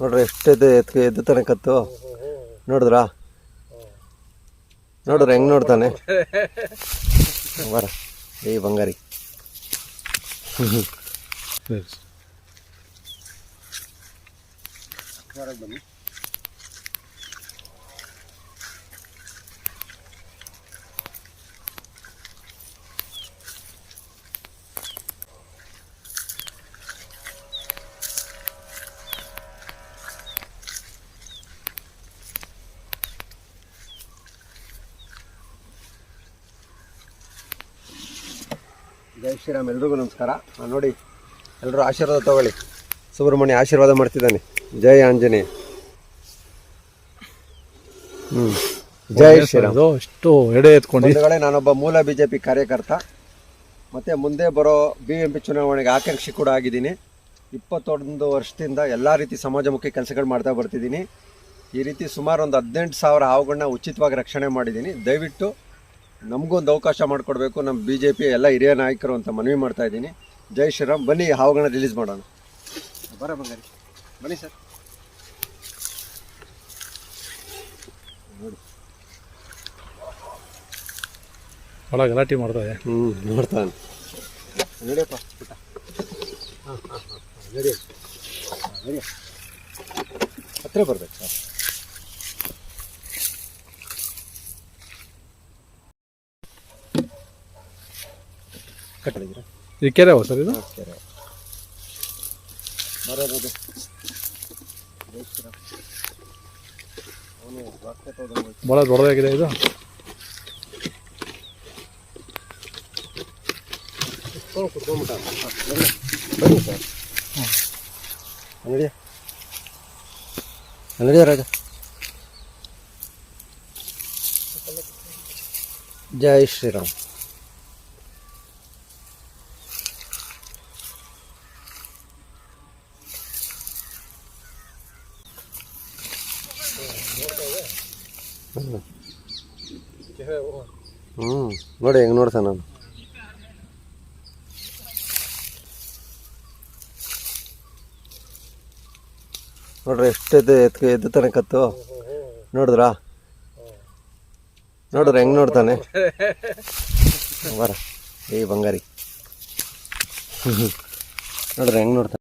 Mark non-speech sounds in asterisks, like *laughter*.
ನೋಡ್ರಿ ಎಷ್ಟೈತೆ ಎತ್ಕೆ ಎದ್ದು ತಾನೆ ಕತ್ತು ನೋಡಿದ್ರಾ? ನೋಡ್ರಿ ಹೆಂಗ್ ನೋಡ್ತಾನೆ? ಬರ ಏ ಬಂಗಾರಿ. ಜೈ ಶ್ರೀರಾಮ್ ಎಲ್ರಿಗೂ ನಮಸ್ಕಾರ. ನೋಡಿ ಎಲ್ಲರೂ ಆಶೀರ್ವಾದ ತಗೊಳ್ಳಿ. ಸುಬ್ರಹ್ಮಣ್ಯ ಆಶೀರ್ವಾದ ಮಾಡ್ತಿದ್ದಾನೆ. ಜೈ ಆಂಜನೇಯ. ಜೈ ಶ್ರೀರಾಮ್. ಎಷ್ಟು ಎಡೆ ಎತ್ಕೊಂಡು ನಾನೊಬ್ಬ ಮೂಲ ಬಿಜೆಪಿ ಕಾರ್ಯಕರ್ತ. ಮತ್ತೆ ಮುಂದೆ ಬರೋ ಬಿ ಎಂ ಪಿ ಚುನಾವಣೆಗೆ ಆಕಾಂಕ್ಷಿ ಕೂಡ ಆಗಿದ್ದೀನಿ. ಇಪ್ಪತ್ತೊಂದು ವರ್ಷದಿಂದ ಎಲ್ಲ ರೀತಿ ಸಮಾಜಮುಖಿ ಕೆಲಸಗಳು ಮಾಡ್ತಾ ಬರ್ತಿದ್ದೀನಿ. ಈ ರೀತಿ ಸುಮಾರು ಒಂದು ಹದಿನೆಂಟು ಸಾವಿರ ಹಾವುಗಳನ್ನ ಉಚಿತವಾಗಿ ರಕ್ಷಣೆ ಮಾಡಿದ್ದೀನಿ. ದಯವಿಟ್ಟು ನಮಗೂ ಒಂದು ಅವಕಾಶ ಮಾಡಿಕೊಡ್ಬೇಕು. ನಮ್ಮ ಬಿ ಜೆ ಪಿ ಎಲ್ಲ ಹಿರಿಯ ನಾಯಕರು ಅಂತ ಮನವಿ ಮಾಡ್ತಾ ಇದ್ದೀನಿ. ಜೈ ಶ್ರೀರಾಮ್. ಬನ್ನಿ ಹಾವುಗಳನ್ನ ರಿಲೀಸ್ ಮಾಡೋಣ. ಬರ ಬಂಗಾರಿ. ಬನ್ನಿ ಸರ್. ಭಾಳ ಗಲಾಟೆ ಮಾಡ್ತಾವೆ ಹ್ಞೂ ನೋಡ್ತಾನೆ. ನಡಿಯಪ್ಪ ಪುಟ್ಟ ಹಾಂ ಹಾಂ ಹಾಂ ನಡಿ. ನಡಿ. ಹತ್ರ ಬರ್ಬೇಕು ಸರ್. ಕಟ್ಟಿದ್ದೀರಾ ಈ ಕೆರೆ ಸರ್ ಇದು? ಬರೋದು ತಗೊಂಡು ಭಾಳ ದೊಡ್ಡದಾಗಿದೆ ಇದು. ಅಂಗಡಿಯ ರಾಜ. ಜೈ ಶ್ರೀರಾಮ್. ಹ್ಞೂ ನೋಡಿ, ಹೆಂಗ್ ನೋಡ್ತಾನೆ ನಾನು. ನೋಡ್ರಿ ಎಷ್ಟೈತೆ ಎತ್ ಎದ್ದು ತಾನೆ ಕತ್ತು ನೋಡಿದ್ರಾ? ನೋಡ್ರಿ ಹೆಂಗ್ ನೋಡ್ತಾನೆ? ಬರ, ಏ ಬಂಗಾರಿ. *laughs* ನೋಡ್ರಿ ಹೆಂಗ್ ನೋಡ್ತಾನೆ?